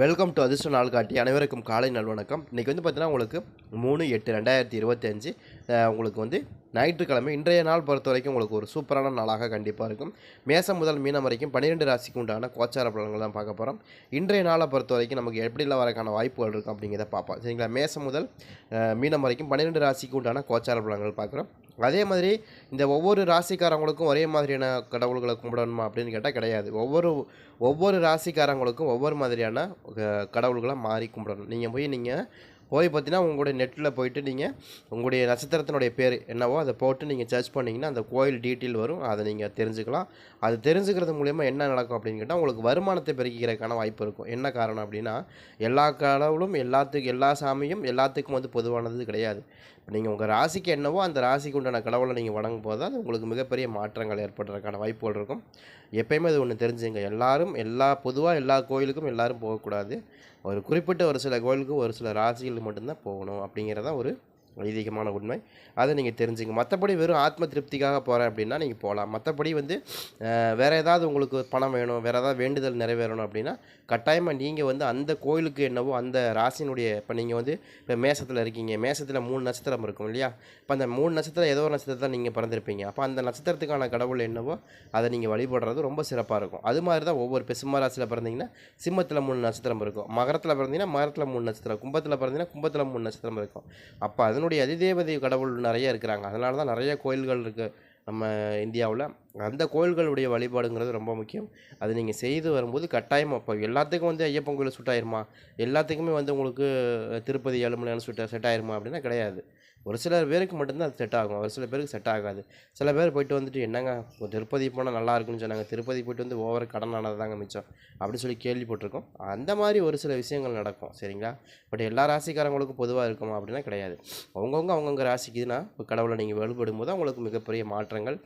Welcome to அதிர்ஷ்ட நாள் காட்டி அனைவருக்கும் காலை நல்வணக்கம். இன்றைக்கி வந்து பார்த்தீங்கன்னா உங்களுக்கு மூணு எட்டு ரெண்டாயிரத்தி இருபத்தஞ்சு உங்களுக்கு வந்து ஞாயிற்றுக்கிழமை. இன்றைய நாள் பொறுத்த வரைக்கும் உங்களுக்கு ஒரு சூப்பரான நாளாக கண்டிப்பாக இருக்கும். மேசம் முதல் மீனம் வரைக்கும் பன்னிரெண்டு ராசிக்கு உண்டான கோச்சார பலன்கள் தான் பார்க்க போகிறோம் இன்றைய நாளை பொறுத்த வரைக்கும் நமக்கு எப்படிலாம் வரக்கான வாய்ப்புகள் இருக்கும் அப்படிங்கிறத பார்ப்போம். சரிங்களா? மேசம் முதல் மீனம் வரைக்கும் பன்னிரெண்டு ராசிக்கு உண்டான கோச்சார பலன்கள் பார்க்குறோம். அதே மாதிரி இந்த ஒவ்வொரு ராசிக்காரங்களுக்கும் ஒரே மாதிரியான கடவுள்களை கும்பிடணுமா அப்படின்னு கேட்டால் கிடையாது. ஒவ்வொரு ஒவ்வொரு ராசிக்காரங்களுக்கும் ஒவ்வொரு மாதிரியான கடவுள்களை மாறி கும்பிடணும். நீங்கள் போய் நீங்கள் போய் பார்த்தீங்கன்னா உங்களுடைய நெட்டில் போயிட்டு நீங்கள் உங்களுடைய நட்சத்திரத்தினுடைய பேர் என்னவோ அதை போட்டு நீங்கள் சர்ச் பண்ணிங்கன்னா அந்த கோயில் டீட்டெயில் வரும். அதை நீங்கள் தெரிஞ்சுக்கலாம். அது தெரிஞ்சுக்கிறது மூலயமா என்ன நடக்கும் அப்படின்னு கேட்டால் உங்களுக்கு வருமானத்தை பெருக்கிக்கிறதுக்கான வாய்ப்பு இருக்கும். என்ன காரணம் அப்படின்னா எல்லா கடவுளும் எல்லாத்துக்கும் எல்லா சாமியும் எல்லாத்துக்கும் வந்து பொதுவானது கிடையாது. நீங்கள் உங்கள் ராசிக்கு என்னவோ அந்த ராசிக்கு உண்டான கடவுளை நீங்கள் வணங்கும் போது அது உங்களுக்கு மிகப்பெரிய மாற்றங்கள் ஏற்படுறதுக்கான வாய்ப்புகள் இருக்கும். எப்பயுமே அது ஒன்று தெரிஞ்சுங்க. எல்லாரும் எல்லா பொதுவாக எல்லா கோயிலுக்கும் எல்லாரும் போகக்கூடாது. ஒரு குறிப்பிட்ட ஒரு சில கோயிலுக்கு ஒரு சில ராசிகளுக்கு மட்டும்தான் போகணும் அப்படிங்கிறதான் ஒரு ஐதீகமான உண்மை. அதை நீங்கள் தெரிஞ்சுங்க. மற்றபடி வெறும் ஆத்ம திருப்திக்காக போகிறேன் அப்படின்னா நீங்கள் போகலாம் மற்றபடி வந்து வேறு ஏதாவது உங்களுக்கு பணம் வேணும் வேறு ஏதாவது வேண்டுதல் நிறைவேறணும் அப்படின்னா கட்டாயமாக நீங்கள் வந்து அந்த கோயிலுக்கு என்னவோ அந்த ராசினுடைய இப்போ நீங்கள் வந்து இப்போ மேசத்தில் இருக்கீங்க. மேசத்தில் மூணு நட்சத்திரம் இருக்கும் இல்லையா? இப்போ அந்த மூணு நட்சத்திரம் ஏதோ ஒரு நட்சத்திரத்தில் நீங்கள் பிறந்திருப்பீங்க. அப்போ அந்த நட்சத்திரத்துக்கான கடவுள் என்னவோ அதை நீங்கள் வழிபடுறது ரொம்ப சிறப்பாக இருக்கும். அது மாதிரி தான் ஒவ்வொரு இப்போ சிம்ம ராசியில் பிறந்தீங்கன்னா சிம்மத்தில் மூணு நட்சத்திரம் இருக்கும். மகரத்தில் பிறந்தீங்கன்னா மகரத்தில் மூணு நட்சத்திரம். கும்பத்தில் பிறந்தீங்கன்னா கும்பத்தில் மூணு நட்சத்திரம் இருக்கும். அப்போ அதனுடைய அதிதேவதை கடவுள் நிறைய இருக்கிறாங்க. அதனால தான் நிறைய கோயில்கள் இருக்குது நம்ம இந்தியாவில். அந்த கோயில்களுடைய வழிபாடுங்கிறது ரொம்ப முக்கியம். அது நீங்கள் செய்து வரும்போது கட்டாயம் அப்போ எல்லாத்துக்கும் வந்து ஐயப்பன் கோயில் சுட் ஆயிருமா? எல்லாத்துக்குமே வந்து உங்களுக்கு திருப்பதி ஏழுமலையான சுட்ட செட் ஆயிருமா அப்படின்னா கிடையாது. ஒரு சில பேருக்கு மட்டும்தான் அது செட் ஆகும். ஒரு சில பேருக்கு செட் ஆகாது. சில பேர் போயிட்டு வந்துட்டு என்னங்க திருப்பதி போனால் நல்லா இருக்குன்னு சொன்னாங்க. திருப்பதி போயிட்டு வந்து ஓவர் கடன் ஆனது தாங்க மிச்சம். அப்படின்னு சொல்லி கேள்விப்பட்டிருக்கோம். அந்த மாதிரி ஒரு சில விஷயங்கள் நடக்கும். சரிங்களா? பட் எல்லா ராசிக்காரங்களுக்கும் பொதுவாக இருக்குமா? அப்படின்னா கிடையாது. அவங்கவுங்க அவங்கவுங்க ராசிக்குதுன்னா இப்போ கடவுளை நீங்கள் வழிபடும் போது அவங்களுக்கு மிகப்பெரிய மாற்றங்கள்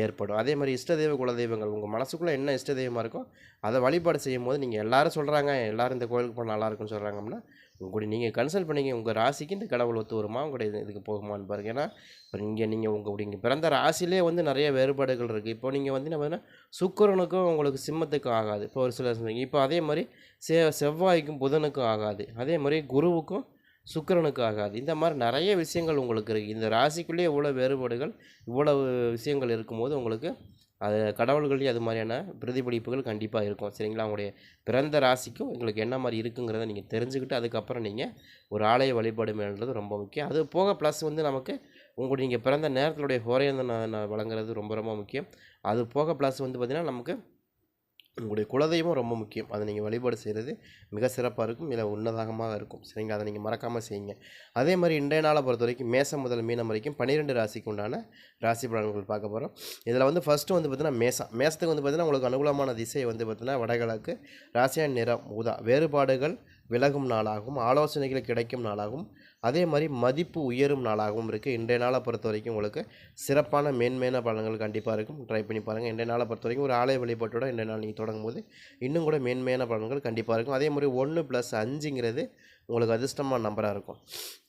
ஏற்படும். அதே மாதிரி இஷ்ட தெய்வ குலதெய்வங்கள் உங்கள் மனசுக்குள்ளே என்ன இஷ்ட தெய்வமாக இருக்கோ அதை வழிபாடு செய்யும் போது நீங்கள் எல்லோரும் சொல்கிறாங்க எல்லோரும் இந்த கோயிலுக்கு போனால் நல்லா இருக்குன்னு சொல்கிறாங்க அப்படின்னா உங்களுடைய நீங்கள் கன்சல்ட் பண்ணிங்க உங்கள் ராசிக்கு இந்த கடவுள் ஒத்து வருமா உங்களுடைய இது- இதுக்கு போகுமான்னு பாருங்க. ஏன்னா இப்போ இங்கே நீங்கள் உங்கள் நீங்கள் பிறந்த ராசிலே வந்து நிறைய வேறுபாடுகள் இருக்குது இப்போ நீங்கள் வந்து நம்ம சுக்கரனுக்கும் சுக்கிரனுக்கும் உங்களுக்கு சிம்மத்துக்கும் ஆகாது. இப்போ ஒரு சில சொன்னீங்க இப்போ அதே மாதிரி செ செவ்வாய்க்கும் புதனுக்கும் ஆகாது. அதே மாதிரி குருவுக்கும் சுக்கிரனுக்கு ஆகாது இந்த மாதிரி நிறைய விஷயங்கள் உங்களுக்கு இருக்குது இந்த ராசிக்குள்ளேயே இவ்வளோ வேறுபாடுகள் இவ்வளவு விஷயங்கள் இருக்கும்போது உங்களுக்கு அது கடவுள்கள்லேயும் அது மாதிரியான பிரதிபலிப்புகள் கண்டிப்பாக இருக்கும். சரிங்களா? அவங்களுடைய பிறந்த ராசிக்கும் உங்களுக்கு என்ன மாதிரி இருக்குங்கிறத நீங்கள் தெரிஞ்சுக்கிட்டு அதுக்கப்புறம் நீங்கள் ஒரு ஆலய வழிபாடு மேல்ன்றது ரொம்ப முக்கியம். அது போக ப்ளஸ் வந்து நமக்கு உங்களுடைய நீங்கள் பிறந்த நேரத்தினுடைய ஹோரையந்த வழங்குறது ரொம்ப ரொம்ப முக்கியம். அது போக ப்ளஸ் வந்து பார்த்திங்கன்னா நமக்கு உங்களுடைய குலதெய்வம் ரொம்ப முக்கியம். அதை நீங்கள் வழிபாடு செய்கிறது மிக சிறப்பாக இருக்கும். இல்லை உன்னதாகமாக இருக்கும். சரிங்களா? அதை நீங்கள் மறக்காமல் செய்யுங்க. அதே மாதிரி இன்றைய நாளை பொறுத்த வரைக்கும் மேசம் முதல் மீனம் வரைக்கும் பன்னிரெண்டு ராசிக்கு உண்டான ராசி பலன்கள் பார்க்க போகிறோம் இதில் வந்து ஃபஸ்ட்டு வந்து பார்த்தீங்கன்னா மேசம். மேசத்துக்கு வந்து பார்த்தீங்கன்னா உங்களுக்கு அனுகூலமான திசை வந்து பார்த்தீங்கன்னா வடகிழக்கு ராசியான நிறம் ஊதா. வேறுபாடுகள் விலகும் நாளாகவும் ஆலோசனைகள் கிடைக்கும் நாளாகவும் அதே மாதிரி மதிப்பு உயரும் நாளாகவும் இருக்குது இன்றைய நாளை பொறுத்த வரைக்கும் உங்களுக்கு சிறப்பான மேன்மையான பலன்கள் கண்டிப்பாக இருக்கும். ட்ரை பண்ணி பாருங்கள் இன்றைய நாளை பொறுத்த வரைக்கும் ஒரு ஆலய வழிபாட்டோட இன்றைய நாள் நீங்கள் தொடங்கும் போது இன்னும் கூட மேன்மையான பலன்கள் கண்டிப்பாக இருக்கும். அதே மாதிரி ஒன்று ப்ளஸ் அஞ்சுங்கிறது உங்களுக்கு அதிர்ஷ்டமான நம்பராக இருக்கும்.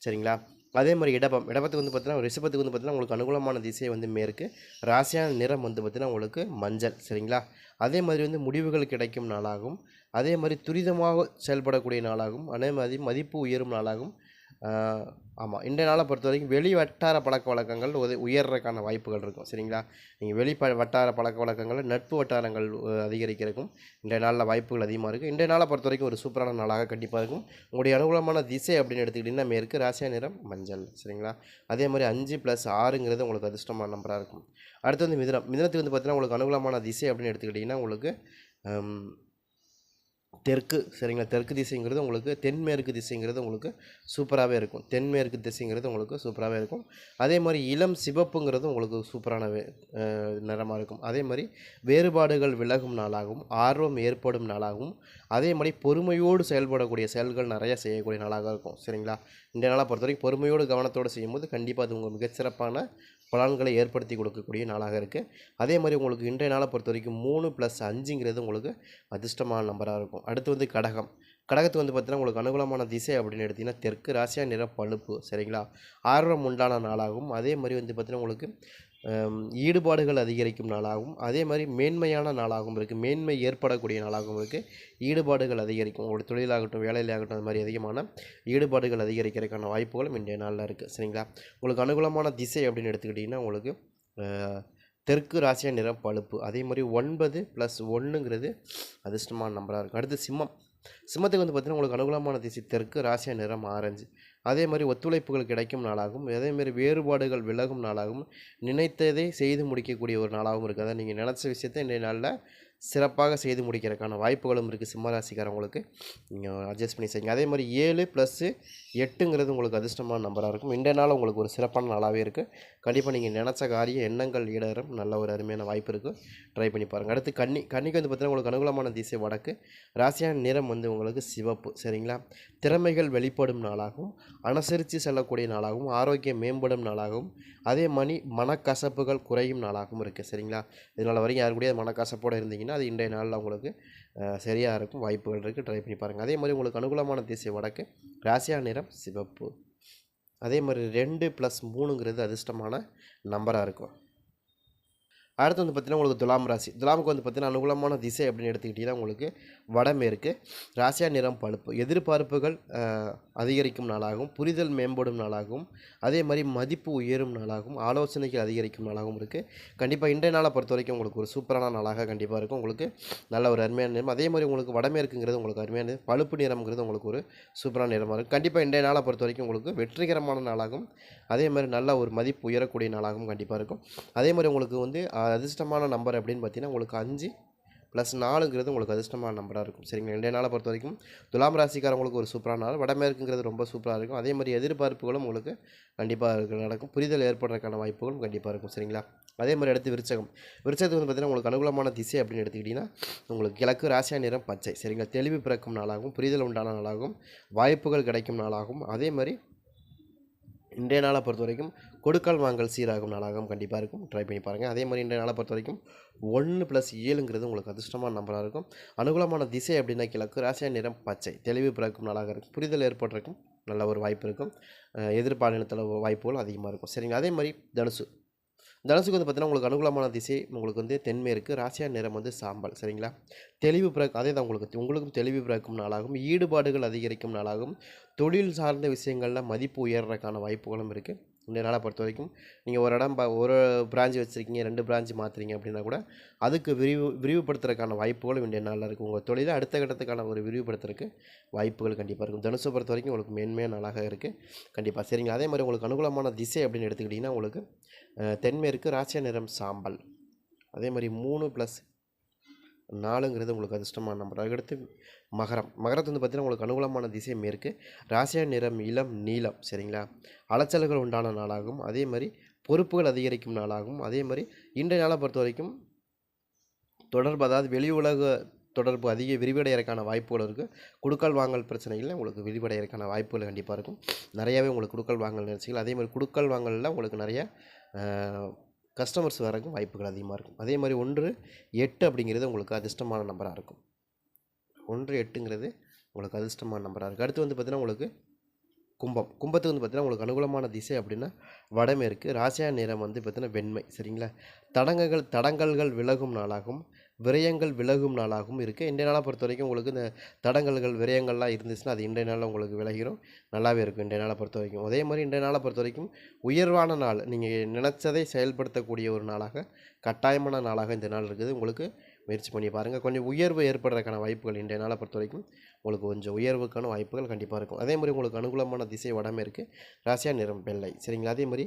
சரிங்களா? அதே மாதிரி இடபம். இடபத்துக்கு வந்து பார்த்தீங்கன்னா ரிஷபத்துக்கு வந்து பார்த்தீங்கன்னா உங்களுக்கு அனுகூலமான திசை வந்து மேற்கு. ராசியான நிறம் வந்து பார்த்தீங்கன்னா உங்களுக்கு மஞ்சள். சரிங்களா? அதே மாதிரி வந்து முடிவுகள் கிடைக்கும் நாளாகும் அதே மாதிரி துரிதமாக செயல்படக்கூடிய நாளாகும் அதே மாதிரி மதிப்பு உயரும் நாளாகும் ஆமாம் இன்றைய நாளை பொறுத்த வரைக்கும் வெளி வட்டார பழக்க வழக்கங்கள் உத உயர்றதுக்கான வாய்ப்புகள் இருக்கும் சரிங்களா? நீங்கள் வெளி ப வட்டார பழக்க வழக்கங்களில் நட்பு வட்டாரங்கள் அதிகரிக்கிறக்கும் அதிகரிக்கிறதுக்கும் இன்றைய நாளில் வாய்ப்புகள் அதிகமாக இருக்குது இன்றைய நாளை பொறுத்த வரைக்கும் ஒரு சூப்பரான நாளாக கண்டிப்பாக இருக்கும். உங்களுடைய அனுகூலமான திசை அப்படின்னு எடுத்துக்கிட்டிங்கன்னா மேற்கு ராசியா நிறம் மஞ்சள் சரிங்களா? அதே மாதிரி அஞ்சு ப்ளஸ் ஆறுங்கிறது உங்களுக்கு அதிர்ஷ்டமான நம்பராக இருக்கும். அடுத்து வந்து மிதனம். மிதனத்துக்கு வந்து பார்த்தீங்கன்னா உங்களுக்கு அனுகூலமான திசை அப்படின்னு எடுத்துக்கிட்டிங்கன்னா உங்களுக்கு தெற்கு சரிங்களா? தெற்கு திசைங்கிறது உங்களுக்கு தென்மேற்கு திசைங்கிறது உங்களுக்கு சூப்பராகவே இருக்கும். தென்மேற்கு திசைங்கிறது உங்களுக்கு சூப்பராகவே இருக்கும். அதே மாதிரி இளம் சிவப்புங்கிறது உங்களுக்கு சூப்பரான நிறமாக இருக்கும். அதே மாதிரி வேறுபாடுகள் விலகும் நாளாகவும் ஆர்வம் ஏற்படும் நாளாகவும் அதே மாதிரி பொறுமையோடு செயல்படக்கூடிய செயல்கள் நிறையா செய்யக்கூடிய நாளாக இருக்கும் சரிங்களா? இந்த நாளை பொறுத்த வரைக்கும் பொறுமையோடு கவனத்தோடு செய்யும்போது கண்டிப்பாக அது உங்கள் மிகச்சிறப்பான பலன்களை ஏற்படுத்தி கொடுக்கக்கூடிய நாளாக இருக்குது அதே மாதிரி உங்களுக்கு இன்றைய நாளை பொறுத்த வரைக்கும் மூணு ப்ளஸ் அஞ்சுங்கிறது உங்களுக்கு அதிர்ஷ்டமான நம்பராக இருக்கும். அடுத்து வந்து கடகம். கடகத்துக்கு வந்து பார்த்தீங்கன்னா உங்களுக்கு அனுகூலமான திசை அப்படின்னு எடுத்திங்கன்னா தெற்கு ராசியா நிற பழுப்பு. சரிங்களா? ஆர்வம் உண்டான நாளாகும். அதே மாதிரி வந்து பார்த்தீங்கன்னா உங்களுக்கு ஈடுபாடுகள் அதிகரிக்கும் நாளாகவும் அதே மாதிரி மேன்மையான நாளாகவும் இருக்குது மேன்மை ஏற்படக்கூடிய நாளாகவும் இருக்குது ஈடுபாடுகள் அதிகரிக்கும். ஒரு தொழிலாகட்டும் வேலையிலாகட்டும் அது மாதிரி அதிகமான ஈடுபாடுகள் அதிகரிக்கிறதுக்கான வாய்ப்புகளும் இன்றைய நாளில் இருக்குது சரிங்களா? உங்களுக்கு அனுகூலமான திசை அப்படின்னு எடுத்துக்கிட்டிங்கன்னா உங்களுக்கு தெற்கு ராசியா நிறம் பழுப்பு. அதே மாதிரி ஒன்பது ப்ளஸ் ஒன்றுங்கிறது அதிர்ஷ்டமான நம்பராக இருக்கும் அடுத்து சிம்மம். சிம்மத்துக்கு வந்து பார்த்திங்கன்னா உங்களுக்கு அனுகூலமான திசை தெற்கு ராசியா நிறம் ஆரஞ்சு. அதே மாதிரி ஒத்துழைப்புகள் கிடைக்கும் நாளாகவும் அதே மாதிரி வேறுபாடுகள் விலகும் நாளாகவும் நினைத்ததை செய்து முடிக்கக்கூடிய ஒரு நாளாகவும் இருக்குது. அதாவது நீங்கள் நினச்ச விஷயத்த இன்றைய நாளில் சிறப்பாக செய்து முடிக்கிறதுக்கான வாய்ப்புகளும் இருக்குது சிம்மராசிக்காரவங்களுக்கு. நீங்கள் அட்ஜஸ்ட் பண்ணி செய்யுங்க. அதே மாதிரி ஏழு ப்ளஸ்ஸு எட்டுங்கிறது உங்களுக்கு அதிர்ஷ்டமான நம்பராக இருக்கும். இன்றைய நாள் உங்களுக்கு ஒரு சிறப்பான நாளாகவே இருக்குது கண்டிப்பாக நீங்கள் நினச்ச காரிய எண்ணங்கள் ஈடேறும். நல்ல ஒரு அருமையான வாய்ப்பு இருக்குது ட்ரை பண்ணி பாருங்கள் அடுத்து கன்னி கன்னிக்கு வந்து பார்த்தீங்கன்னா உங்களுக்கு அனுகூலமான திசை வடக்கு. ராசியான நிறம் வந்து உங்களுக்கு சிவப்பு. சரிங்களா? திறமைகள் வெளிப்படும் நாளாகவும் அனுசரித்து செல்லக்கூடிய நாளாகவும் ஆரோக்கியம் மேம்படும் நாளாகவும் அதே மணி மனக்கசப்புகள் குறையும் நாளாகவும் இருக்குது சரிங்களா? இதனால் வரைக்கும் யாருக்கூடிய கூடயும் மனக்கசப்போடு இருந்தீங்கன்னா அது இன்றைய நாளில் உங்களுக்கு சரியாக இருக்கும். வாய்ப்புகள் இருக்குது ட்ரை பண்ணி பாருங்கள் அதே மாதிரி உங்களுக்கு அனுகூலமான திசை வடக்கு ராசியா நிறம் சிவப்பு. அதே மாதிரி ரெண்டு ப்ளஸ் மூணுங்கிறது அதிர்ஷ்டமான நம்பராக இருக்கும். அடுத்து வந்து பார்த்திங்கன்னா உங்களுக்கு துலாம் ராசி. துலாமுக்கு வந்து பார்த்திங்கன்னா அனுகூலமான திசை அப்படின்னு எடுத்துக்கிட்டிங்கன்னா உங்களுக்கு வடமேற்கு ராசியா நிறம் பழுப்பு. எதிர்பார்ப்புகள் அதிகரிக்கும் நாளாகவும் புரிதல் மேம்படும் நாளாகவும் அதே மாதிரி மதிப்பு உயரும் நாளாகவும் ஆலோசனைகள் அதிகரிக்கும் நாளாகவும் இருக்குது கண்டிப்பாக இன்றைய நாளை பொறுத்த வரைக்கும் உங்களுக்கு ஒரு சூப்பரான நாளாக கண்டிப்பாக இருக்கும். உங்களுக்கு நல்ல ஒரு அருமையான நிறம். அதே மாதிரி உங்களுக்கு வடமேற்குங்கிறது உங்களுக்கு அருமையான பழுப்பு நிறம்ங்கிறது உங்களுக்கு ஒரு சூப்பரான நிறமாக இருக்கும். கண்டிப்பாக இன்றைய நாளை பொறுத்த வரைக்கும் உங்களுக்கு வெற்றிகரமான நாளாகவும் அதே மாதிரி நல்ல ஒரு மதிப்பு உயரக்கூடிய நாளாகவும் கண்டிப்பாக இருக்கும். அதே மாதிரி உங்களுக்கு வந்து அதிர்ஷ்டமான நம்பர் அப்படின்னு பார்த்தீங்கன்னா உங்களுக்கு அஞ்சு ப்ளஸ் நாலுங்கிறது உங்களுக்கு அதிர்ஷ்டமான நம்பராக இருக்கும். சரிங்களா? ரெண்டே நாளை பொறுத்த வரைக்கும் துலாம் ராசிக்காரங்களுக்கு ஒரு சூப்பரான நாள். வடமேற்குங்கிறது ரொம்ப சூப்பராக இருக்கும். அதே மாதிரி எதிர்பார்ப்புகளும் உங்களுக்கு கண்டிப்பாக நடக்கும். புரிதல் ஏற்படுறதுக்கான வாய்ப்புகளும் கண்டிப்பாக இருக்கும். சரிங்களா? அதே மாதிரி அடுத்து விருச்சகம். விருச்சகத்துக்கு வந்து பார்த்திங்கன்னா உங்களுக்கு அனுகூலமான திசை அப்படின்னு எடுத்துக்கிட்டிங்கன்னா உங்களுக்கு கிழக்கு ராசியா நிறம் பச்சை. சரிங்களா? தெளிவு பிறக்கும் நாளாகவும் புரிதல் உண்டான நாளாகவும் வாய்ப்புகள் கிடைக்கும் நாளாகும். அதே மாதிரி இன்றைய நாளை பொறுத்த வரைக்கும் கொடுக்கால் வாங்கல் சீராகும் நாளாகவும் கண்டிப்பாக இருக்கும். ட்ரை பண்ணி பாருங்கள் அதே மாதிரி இன்றைய நாளை பொறுத்த வரைக்கும் ஒன்று ப்ளஸ் ஏழுங்கிறது உங்களுக்கு அதிர்ஷ்டமான நம்பராக இருக்கும். அனுகூலமான திசை அப்படின்னா கிழக்கு ராசியா நிறம் பச்சை. தெளிவு பிறக்கும் நாளாக இருக்கும். புரிதல் ஏற்படுறதுக்கும் நல்ல ஒரு வாய்ப்பு இருக்கும். எதிர்பாலினத்தில் வாய்ப்புகள் அதிகமாக இருக்கும். சரிங்க அதே மாதிரி தனுசு. தனுசுக்கு வந்து பார்த்தீங்கன்னா உங்களுக்கு அனுகூலமான திசை உங்களுக்கு வந்து தென்மேற்கு ராசியா நிறம் வந்து சாம்பல். சரிங்களா? தெளிவு பிறக்கும் அதே தான் உங்களுக்கு உங்களுக்கும் தெளிவு பிறக்கும் நாளாகும். ஈடுபாடுகள் அதிகரிக்கும் நாளாகும். தொழில் சார்ந்த விஷயங்களில் மதிப்பு உயர்றதுக்கான வாய்ப்புகளும் இருக்குது இந்த நாளை பொறுத்த வரைக்கும் நீங்கள் ஒரு இடம் ப- ஒரு பிரான்ச் வச்சுருக்கீங்க ரெண்டு பிரான்ச் மாற்றுறீங்க அப்படின்னா கூட அதுக்கு விரிவு விரிவுபடுத்துறதுக்கான வாய்ப்புகளும் இன்றைய நாளில் இருக்கும் உங்கள் தொழிலை அடுத்த கட்டத்துக்கான ஒரு விரிவுபடுத்துறதுக்கு வாய்ப்புகள் கண்டிப்பாக இருக்கும். தனுசு பொறுத்த வரைக்கும் உங்களுக்கு மேன்மையான நாளாக இருக்குது கண்டிப்பாக சரிங்க. அதே மாதிரி உங்களுக்கு அனுகூலமான திசை அப்படின்னு எடுத்துக்கிட்டிங்கன்னா உங்களுக்கு தென்மேற்கு ராசிய நிறம் சாம்பல். அதே மாதிரி மூணு ப்ளஸ் நாலுங்கிறது உங்களுக்கு அதிர்ஷ்டமான நம்பர். அதுக்கடுத்து மகரம். மகரத்து வந்து பார்த்திங்கன்னா உங்களுக்கு அனுகூலமான திசை மேற்கு ராசியா நிறம் இளம் நீளம் சரிங்களா? அலைச்சல்கள் உண்டான நாளாகும். அதே மாதிரி பொறுப்புகள் அதிகரிக்கும் நாளாகும். அதே மாதிரி இன்றைய நாளை பொறுத்த வரைக்கும் தொடர்பு அதாவது வெளி உலக தொடர்பு அதிக விரிவடைகிறதுக்கான வாய்ப்புகள் இருக்குது குடுக்கல் வாங்கல் பிரச்சனைகளில் உங்களுக்கு விரிவடைகிறதுக்கான வாய்ப்புகள் கண்டிப்பாக இருக்கும். நிறையாவே உங்களுக்கு குடுக்கல் வாங்கல் நிகழ்ச்சிகள் அதே மாதிரி குடுக்கல் வாங்கலில் உங்களுக்கு நிறைய கஸ்டமர்ஸ் வரக்கும் வாய்ப்புகள் அதிகமாக இருக்கும். அதே மாதிரி ஒன்று எட்டு அப்படிங்கிறது உங்களுக்கு அதிர்ஷ்டமான நம்பராக இருக்கும். ஒன்று எட்டுங்கிறது உங்களுக்கு அதிர்ஷ்டமான நம்பராக இருக்குது அடுத்து வந்து பார்த்திங்கன்னா உங்களுக்கு கும்பம். கும்பத்துக்கு வந்து பார்த்திங்கன்னா உங்களுக்கு அனுகூலமான திசை அப்படின்னா வடமேற்கு. ராசியா நிறம் வந்து பார்த்திங்கன்னா வெண்மை. சரிங்களா? தடங்கங்கள் தடங்கல்கள் விலகும் நாளாகும். விரயங்கள் விலகும் நாளாகவும் இருக்குது இன்றைய நாளை பொறுத்த வரைக்கும் உங்களுக்கு இந்த தடங்கல்கள் விரயங்கள்லாம் இருந்துச்சுன்னா அது இன்றைய நாளில் உங்களுக்கு விலகிடும் நல்லாவே இருக்கும் இன்றைய நாளை பொறுத்த வரைக்கும் அதே மாதிரி இன்றைய நாளை பொறுத்த வரைக்கும் உயர்வான நாள் நீங்கள் நினச்சதை செயல்படுத்தக்கூடிய ஒரு நாளாக கட்டாயமான நாளாக இந்த நாள் இருக்குது. உங்களுக்கு முயற்சி பண்ணி பாருங்கள் கொஞ்சம் உயர்வு ஏற்படுறதுக்கான வாய்ப்புகள் இன்றைய நாளை பொறுத்த வரைக்கும் உங்களுக்கு கொஞ்சம் உயர்வுக்கான வாய்ப்புகள் கண்டிப்பாக இருக்கும். அதே மாதிரி உங்களுக்கு அனுகூலமான திசை வடமேற்கு ராசியா நிறம் வெள்ளை. சரிங்களா? அதே மாதிரி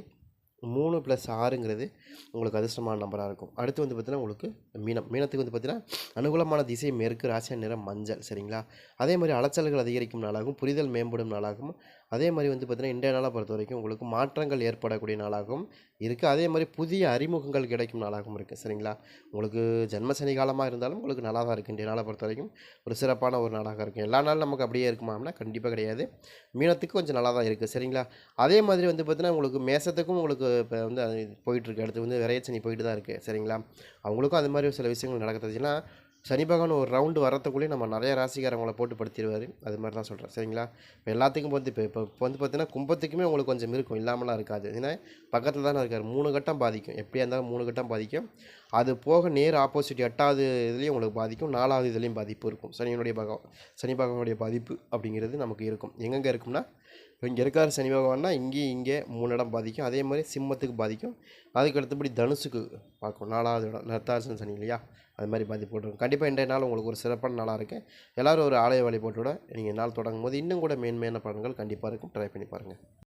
மூணு ப்ளஸ் ஆறுங்கிறது உங்களுக்கு அதிர்ஷ்டமான நம்பராக இருக்கும். அடுத்து வந்து பார்த்தீங்கன்னா உங்களுக்கு மீனம். மீனத்துக்கு வந்து பார்த்தீங்கன்னா அனுகூலமான திசை மேற்கு ராசியான நிறம் மஞ்சள். சரிங்களா? அதே மாதிரி அலைச்சல்கள் அதிகரிக்கும் நாளாகவும் புரிதல் மேம்படும் நாளாகவும் அதே மாதிரி வந்து பார்த்திங்கன்னா இன்றைய நாளை பொறுத்த வரைக்கும் உங்களுக்கு மாற்றங்கள் ஏற்படக்கூடிய நாளாகவும் இருக்குது அதே மாதிரி புதிய அறிமுகங்கள் கிடைக்கும் நாளாகவும் இருக்குது சரிங்களா? உங்களுக்கு ஜென்ம சனி காலமாக இருந்தாலும் உங்களுக்கு நல்லா தான் இருக்குது இன்றைய நாளை பொறுத்த வரைக்கும் ஒரு சிறப்பான ஒரு நாளாக இருக்கும் எல்லா நாளும் நமக்கு அப்படியே இருக்குமாம்னா கண்டிப்பாக கிடையாது. மீனத்துக்கு கொஞ்சம் நல்லா தான் இருக்குது சரிங்களா? அதே மாதிரி வந்து பார்த்திங்கன்னா உங்களுக்கு மேசத்துக்கும் உங்களுக்கு இப்போ வந்து போயிட்டுருக்கு அடுத்து வந்து விரையச்சனி போயிட்டு தான் இருக்குது சரிங்களா? அவங்களுக்கும் அது மாதிரி சில விஷயங்கள் நடக்குதுன்னா சனி பகவான் ஒரு ரவுண்டு வரத்துக்குள்ளேயே நம்ம நிறைய ராசிக்காரங்களை போட்டு படுத்திடுவார் அது மாதிரி தான் சொல்கிறேன் சரிங்களா? இப்போ எல்லாத்துக்கும் வந்து இப்போ இப்போ இப்போ வந்து பார்த்தீங்கன்னா கும்பத்துக்குமே உங்களுக்கு கொஞ்சம் இருக்கும். இல்லாமலாம் இருக்காது. ஏன்னா பக்கத்தில் தானே இருக்கார். மூணு கட்டம் பாதிக்கும். எப்படியா இருந்தாலும் மூணு கட்டம் பாதிக்கும். அது போக நேர் ஆப்போசிட் எட்டாவது இதுலேயும் உங்களுக்கு பாதிக்கும். நாலாவது இதுலேயும் பாதிப்பு இருக்கும். சனியினுடைய பகவான் சனி பகவானுடைய பாதிப்பு அப்படிங்கிறது நமக்கு இருக்கும். எங்கெங்கே இருக்கும்னா இப்போ இங்கே இருக்கார் சனி பகவான்னா இங்கேயும் இங்கே மூணு இடம் பாதிக்கும். அதே மாதிரி சிம்மத்துக்கு பாதிக்கும். அதுக்கு அடுத்தபடி தனுசுக்கு பார்க்கும் நாலாவது இடம். நர்த்தாசன் சனி இல்லையா? அது மாதிரி பாதிப்பு போட்டுருக்கும் கண்டிப்பாக இன்றைய நாள் உங்களுக்கு ஒரு சிறப்பான நாளாக இருக்குது எல்லோரும் ஒரு ஆலய வழிபாட்டோட நீங்கள் நாள் தொடங்கும் போது இன்னும் கூட மேன்மையான பலன்கள் கண்டிப்பாக இருக்கும். ட்ரை பண்ணி பாருங்கள்